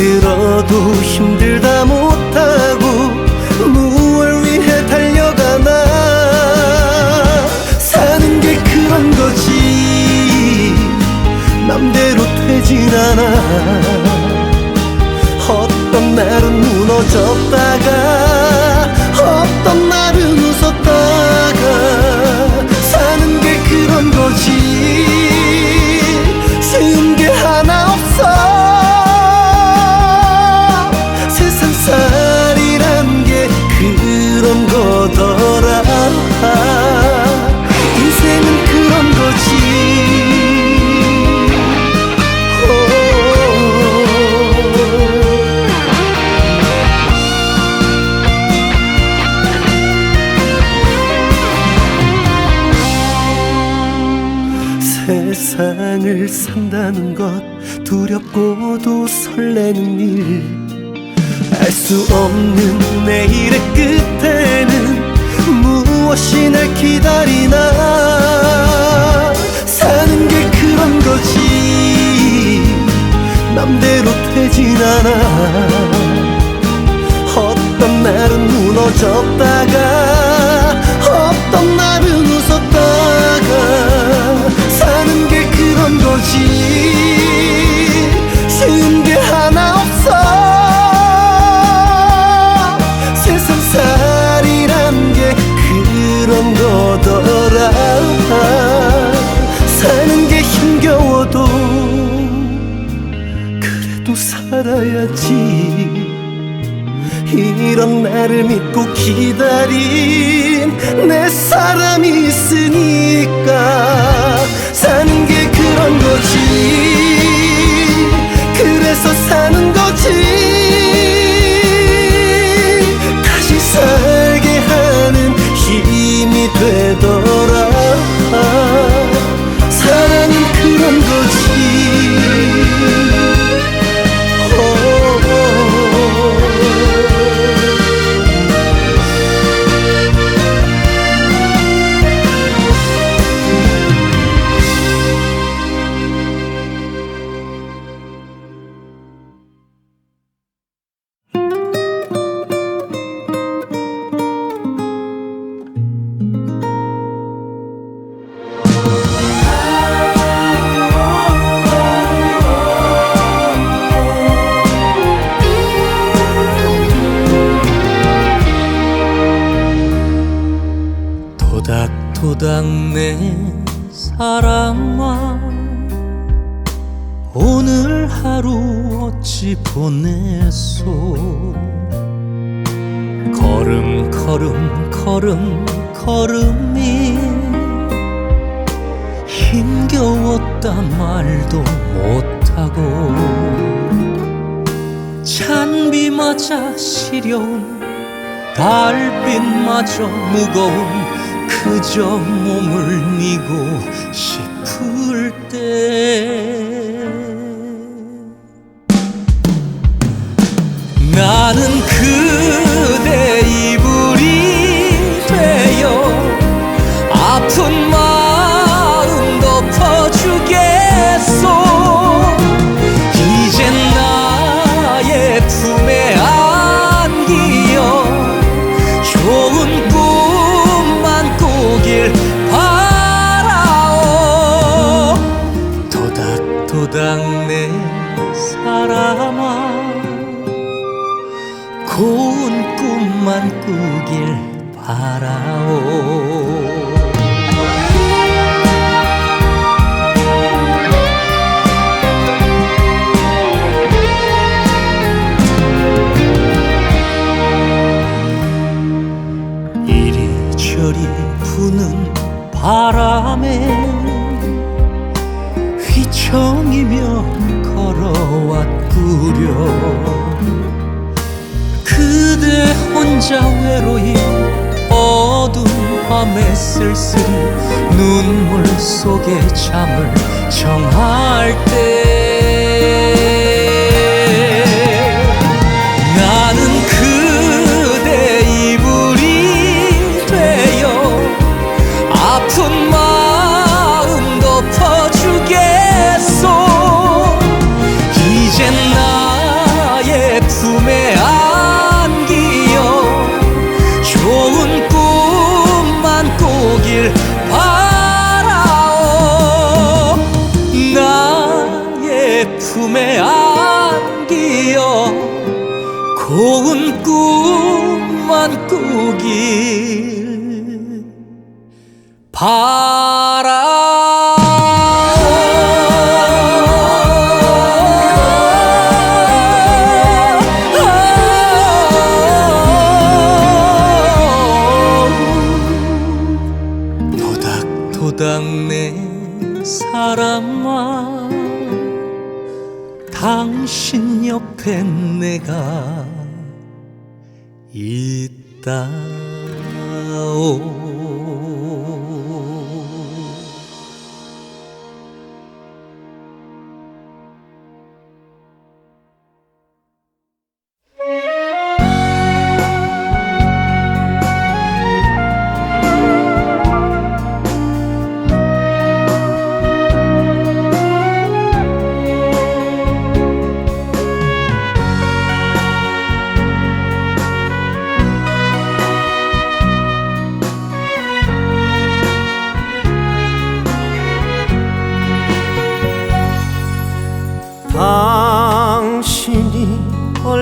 힘들어도 힘들다 못하고 무얼 위해 달려가나. 사는 게 그런 거지. 맘대로 되진 않아. 어떤 날은 무너졌다가 어떤 산다는 것. 나를 믿고 기다린 내 사람이 있으니 토닥토닥 내 사랑아 오늘 하루 어찌 보내소? 걸음 걸음 걸음 걸음이 힘겨웠다 말도 못하고 찬비마저 시려운 달빛마저 무거운 그저 몸을 미고 싶을 때. 나는 그대의 혼자 외로이 어두운 밤에 쓸쓸히 눈물 속에 잠을 정할 때 당신 옆에 내가 있다오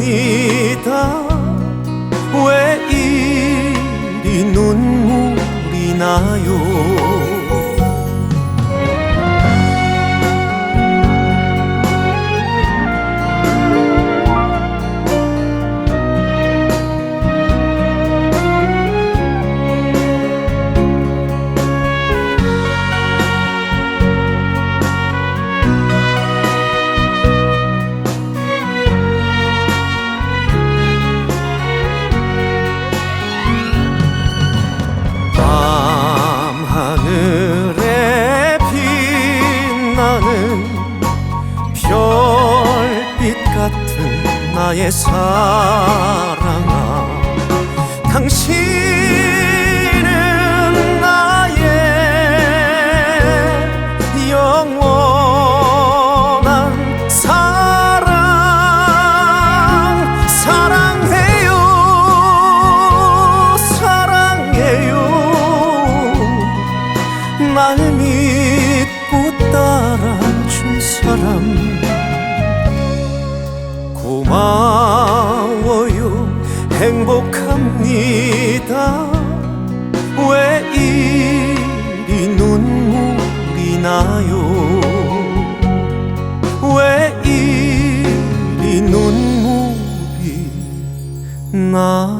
합니다. 왜 이리 눈물이 나요 나의 사랑아 당신 행복합니다. 왜 이리 눈물이 나요? 왜 이리 눈물이 나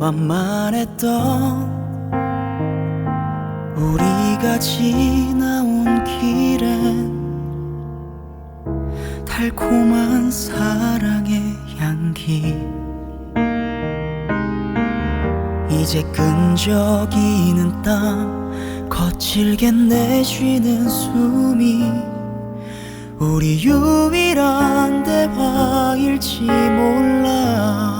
완만했던 우리가 지나온 길엔 달콤한 사랑의 향기. 이제 끈적이는 땀 거칠게 내쉬는 숨이 우리 유일한 대화일지 몰라. 한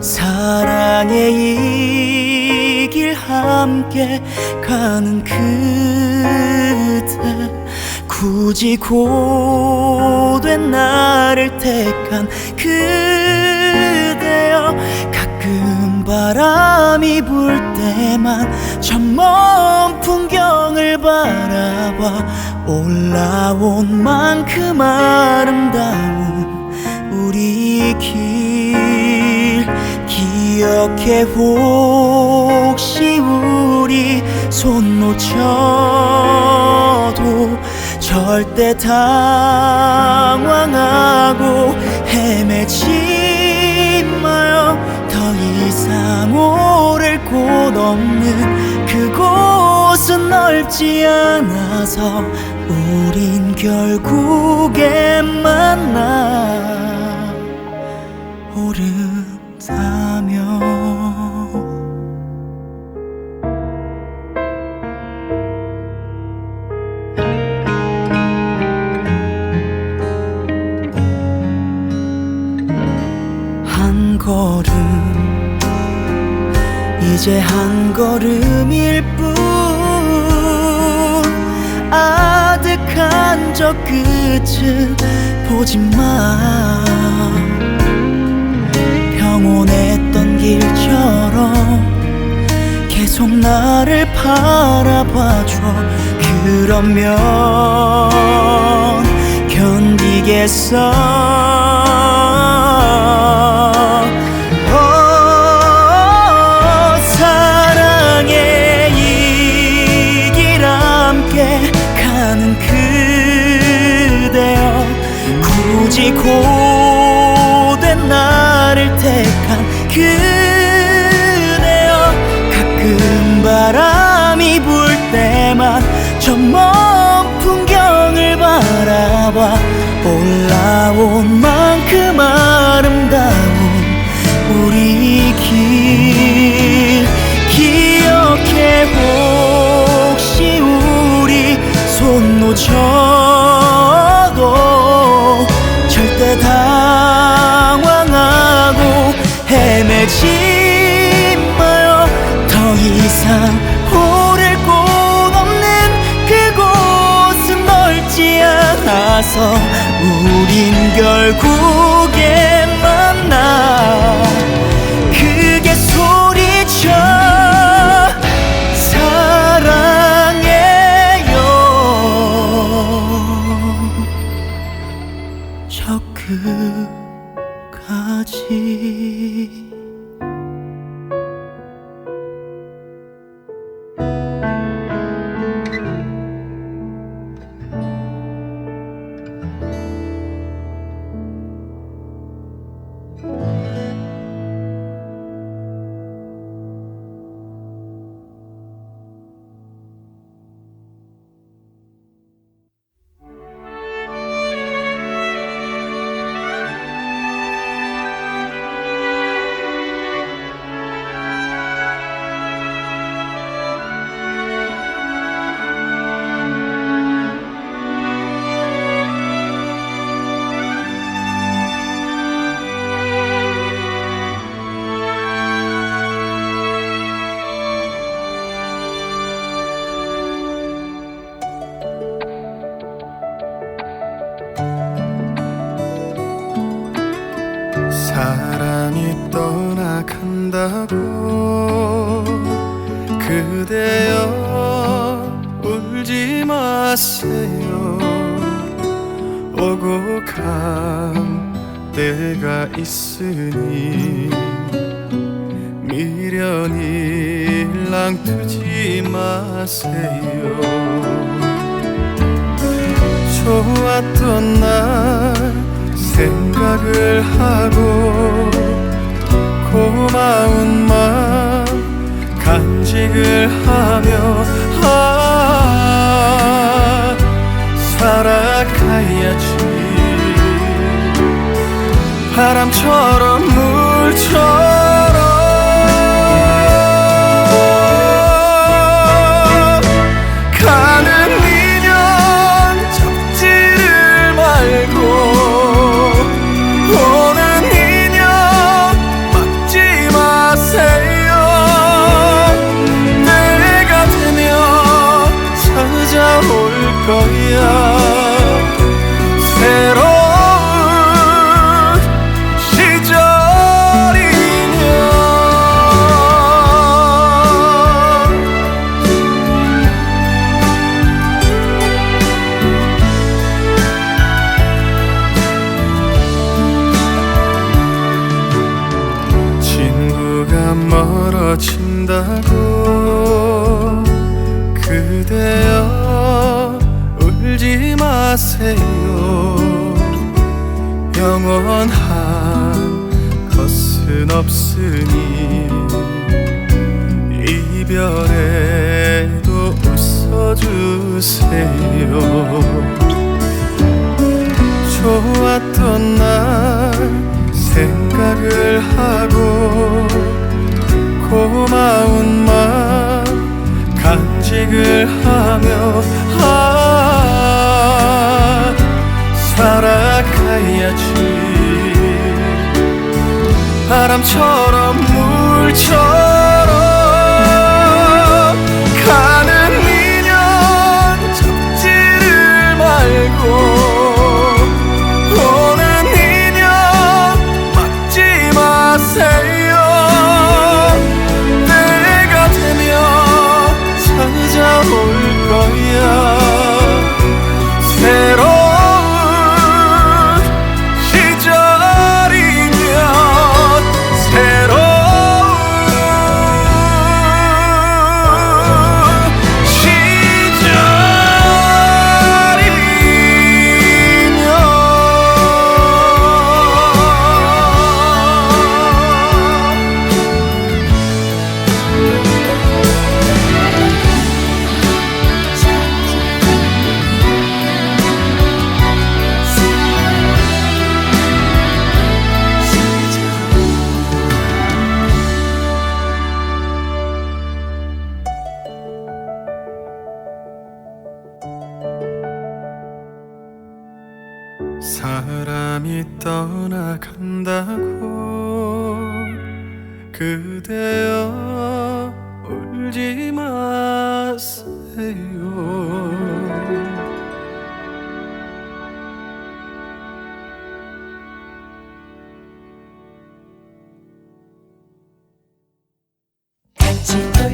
사랑의 이 길 함께 가는 그대 굳이 고된 나를 택한 그대여 가끔 바람이 불 때만 저먼 풍경을 바라봐 올라온 만큼 아름다운 우리 길 기억해 혹시 우리 손 놓쳐도 절대 당황하고 헤매지 마요. 더 이상 오를 곳 없는 그곳은 넓지 않아서 우린 결국에 만나 이제 한 걸음일 뿐. 아득한 저 끝은 보지 마. 평온했던 길처럼 계속 나를 바라봐줘. 그러면 견디겠어 어, 이 고된 나를 택한 그대여 가끔 바람이 불 때만 저 먼 풍경을 바라봐 올라온 결국 간 때가 있으니 미련이 랑두지 마세요. 좋았던 날 생각을 하고 고마운 마음 간직을 하며 아 살아가야지 바람처럼 물처럼 마세요. 영원한 것은 없으니 이별에도 웃어주세요. 좋았던 날 생각을 하고 고마운 마음 간직을 하며 아 살아가야지. 바람처럼 물처럼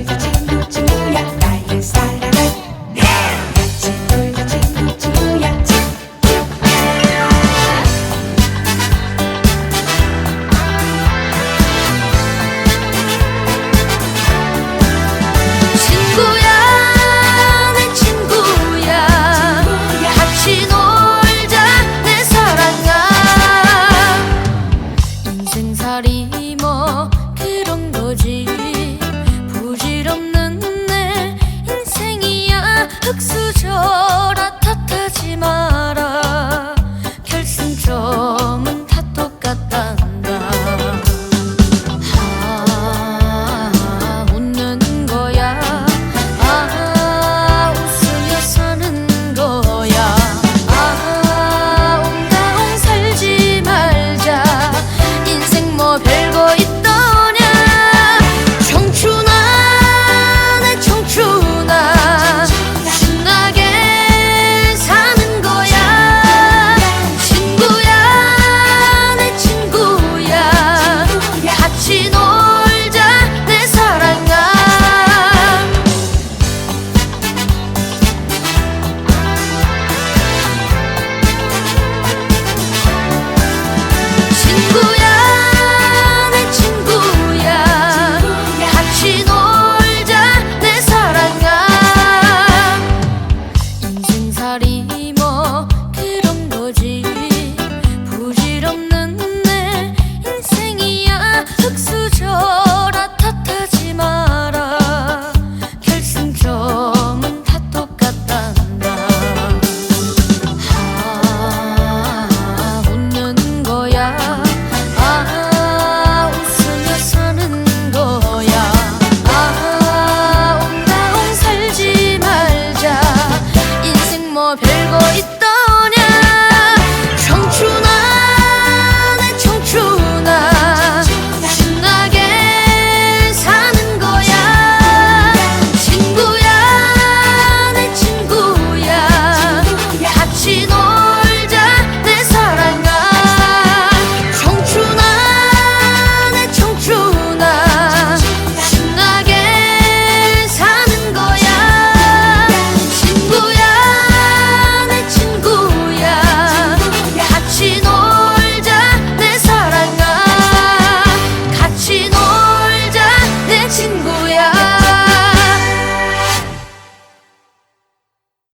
Sorry.